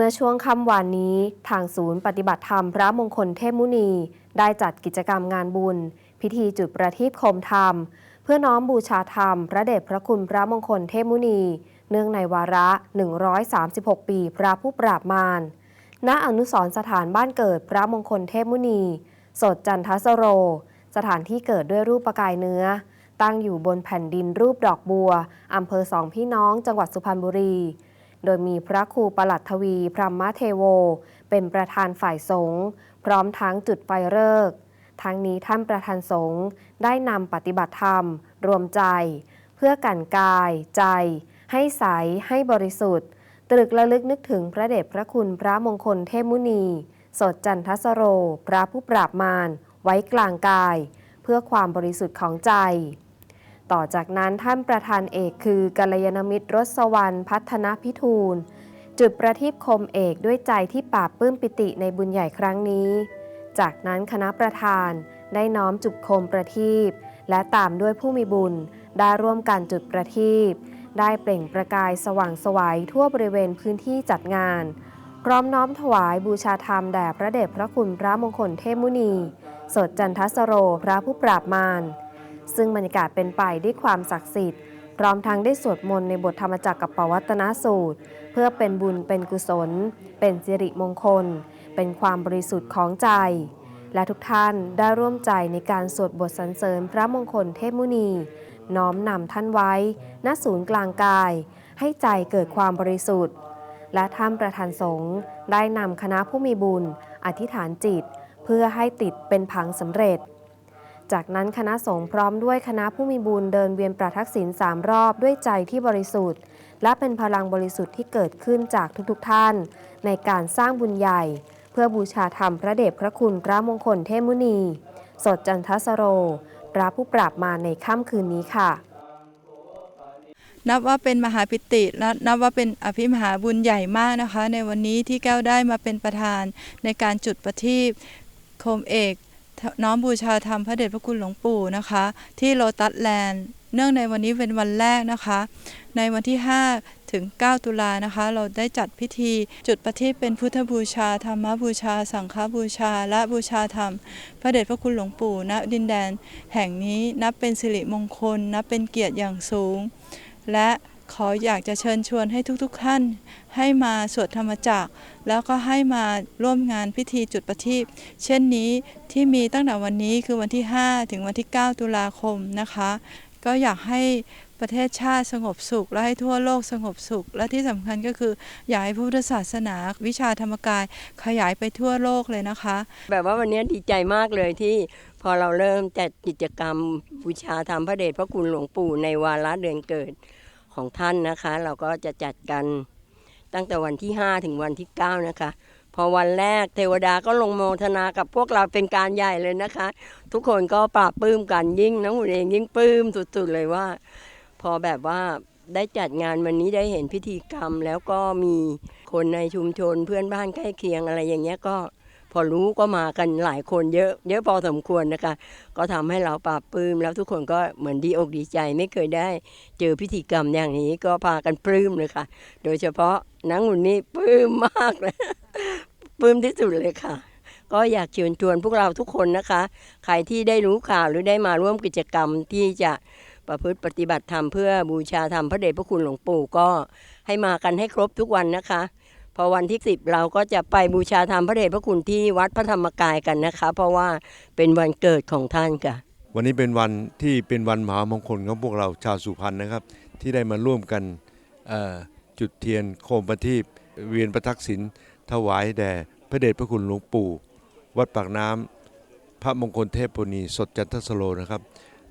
มื่อช่วงค่ำวานนี้ทางศูนย์ปฏิบัติธรรมพระมงคลเทพมุนี ได้จัดกิจกรรมงานบุญ พิธีจุดประทีปโคมธรรม เพื่อน้อมบูชาธรรม พระเดชพระคุณพระมงคลเทพมุนี เนื่องในวาระ 136 ปีพระผู้ปราบมารณอนุสรสถานบ้านเกิดพระมงคลเทพมุนี สดจันทสโร สถานที่เกิดด้วยรูปประกายเนื้อ ตั้งอยู่บนแผ่นดินรูปดอกบัวอำเภอสองพี่น้องจังหวัดสุพรรณบุรี โดยมีพระครูประหลัดทวีพรหมเทโว เป็นประธานฝ่ายสงฆ์พร้อมทั้งจุดไฟเลิกทั้งนี้ท่านประธานสงฆ์ได้นำปฏิบัติธรรม รวมใจ เพื่อกันกาย ใจ ให้ใส ให้บริสุทธิ์ ตรึกระลึกนึกถึงพระเดชพระคุณพระมงคลเทพมุนี สดจันทสโร พระผู้ปราบมารไว้กลางกาย เพื่อความบริสุทธิ์ของใจ ต่อจากนั้นท่านประธานเอกคือกัลยาณมิตรรสวรรณพัฒนพิทูล จุดประทีปคมเอกด้วยใจที่ปราบปื้มปิติในบุญใหญ่ครั้งนี้ จากนั้นคณะประธานได้น้อมจุดคมประทีปและตามด้วยผู้มีบุญ ได้ร่วมกันจุดประทีปได้เปล่งประกายสว่างสวัยทั่วบริเวณพื้นที่จัดงาน พร้อมน้อมถวายบูชาธรรมแด่พระเดชพระคุณพระมงคลเทพมุนี สดจันทสโรพระผู้ปราบมาร ซึ่งบรรยากาศเป็นไปด้วยความศักดิ์สิทธิ์ พร้อมทั้งได้สวดมนต์ในบทธรรมจักรกับปวัตนสูตร เพื่อเป็นบุญเป็นกุศล เป็นสิริมงคล เป็นความบริสุทธิ์ของใจ และทุกท่านได้ร่วมใจในการสวดบทสรรเสริญพระมงคลเทพมุนี น้อมนำท่านไว้ณศูนย์กลางกาย ให้ใจเกิดความบริสุทธิ์ และท่านประธานสงฆ์ได้นำคณะผู้มีบุญ อธิษฐานจิต เพื่อให้ติดเป็นผังสำเร็จ จากนั้นคณะสงฆ์พร้อมด้วยคณะผู้มีบุญเดินเวียนประทักษิณสามรอบด้วยใจที่บริสุทธิ์ และเป็นพลังบริสุทธิ์ที่เกิดขึ้นจากทุกๆท่าน ในการสร้างบุญใหญ่ เพื่อบูชาธรรมพระเดชพระคุณพระมงคลเทมุนี สดจันทสโรพระผู้ปราบมาในค่ำคืนนี้ค่ะ นับว่าเป็นมหาปิติและนับว่าเป็นอภิมหาบุญใหญ่มากนะคะ ในวันนี้ที่แก้วได้มาเป็นประธานในการจุดประทีปโคมเอก น้อมบูชาธรรมพระเดชพระคุณหลวงปู่นะคะ ที่โลตัสแลนด์เนื่องในวันนี้เป็นวันแรกนะคะ ในวันที่ 5 ถึง 9 ตุลานะคะ เราได้จัดพิธีจุดประทีปเป็นพุทธบูชา ธรรมบูชา สังฆบูชา และบูชาธรรม พระเดชพระคุณหลวงปู่ณดินแดน แห่งนี้นับเป็นสิริมงคล นับเป็นเกียรติอย่างสูง และ ขออยากจะเชิญชวนให้ทุกๆท่าน ให้มาสวดธรรมจักร แล้วก็ให้มาร่วมงานพิธีจุดประทีปเช่นนี้ที่มีตั้งแต่วันนี้คือวันที่ 5 ถึงวันที่ 9 ตุลาคมนะคะ ก็อยากให้ประเทศชาติสงบสุข และให้ทั่วโลกสงบสุข และที่สำคัญก็คืออยากให้พุทธศาสนา วิชาธรรมกายขยายไปทั่วโลกเลยนะคะ แบบว่าวันนี้ดีใจมากเลยที่พอเราเริ่มจัดกิจกรรมบูชาธรรมพระเดชพระคุณหลวงปู่ในวาระเดือนเกิด ของท่านนะคะ เราก็จะจัดกันตั้งแต่วันที่ 5 ถึงวันที่ 9 นะคะ พอวันแรกเทวดาก็ลงโมทนากับพวกเราเป็นการใหญ่เลยนะคะ ทุกคนก็ปราบปลื้มกันยิ่งน้องหุ่นเองยิ่งปลื้มสุดๆเลยว่า พอแบบว่าได้จัดงานวันนี้ได้เห็นพิธีกรรม แล้วก็มีคนในชุมชนเพื่อนบ้านใกล้เคียงอะไรอย่างเงี้ยก็ พอรู้ก็มากันหลายคนเยอะ เยอะพอสมควรนะคะ ก็ทำให้เราปราบปลื้มแล้วทุกคนก็เหมือนดีอกดีใจไม่เคยได้เจอพิธีกรรมอย่างนี้ก็พากันปลื้มเลยค่ะ โดยเฉพาะนางหุ่นนี้ปลื้มมากเลยปลื้มที่สุดเลยค่ะ ก็อยากเชิญชวนพวกเราทุกคนนะคะ ใครที่ได้รู้ข่าวหรือได้มาร่วมกิจกรรมที่จะประพฤติปฏิบัติธรรมเพื่อบูชาธรรมพระเดชพระคุณหลวงปู่ก็ให้มากันให้ครบทุกวันนะคะ พอวันที่ 10 เราก็จะไปบูชาธรรมพระเดชพระคุณที่วัดพระธรรมกายกันนะคะ เพราะว่าเป็นวันเกิดของท่านค่ะ วันนี้เป็นวันที่เป็นวันมหามงคลของพวกเราชาวสุพรรณนะครับ ที่ได้มาร่วมกันจุดเทียนโคมประทีปเวียนประทักษิณถวายแด่พระเดชพระคุณหลวงปู่ วัดปากน้ำพระมงคลเทพปุณีสดจันทสโลนะครับ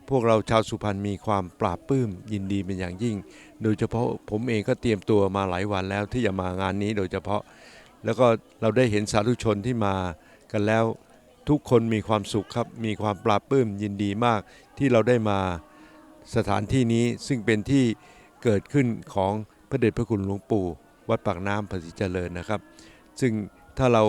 พวกเราชาวสุพรรณมีความปราบปลื้มยินดีเป็นอย่างยิ่ง โดยเฉพาะผมเองก็เตรียมตัวมาหลายวันแล้วที่จะมางานนี้โดยเฉพาะ แล้วก็เราได้เห็นสาธุชนที่มากันแล้วทุกคนมีความสุขครับ มีความปราบปลื้มยินดีมากที่เราได้มาสถานที่นี้ซึ่งเป็นที่เกิดขึ้นของพระเดชพระคุณหลวงปู่ วัดปากน้ำภาษีเจริญนะครับ ซึ่งถ้าเรา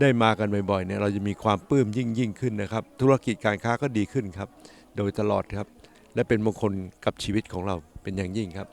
ได้มากันบ่อยๆเนี่ยเราจะมีความปลื้มยิ่งยิ่งขึ้นนะครับ ธุรกิจการค้าก็ดีขึ้นครับ โดยตลอดครับ และเป็นมงคลกับชีวิตของเราเป็นอย่างยิ่งครับ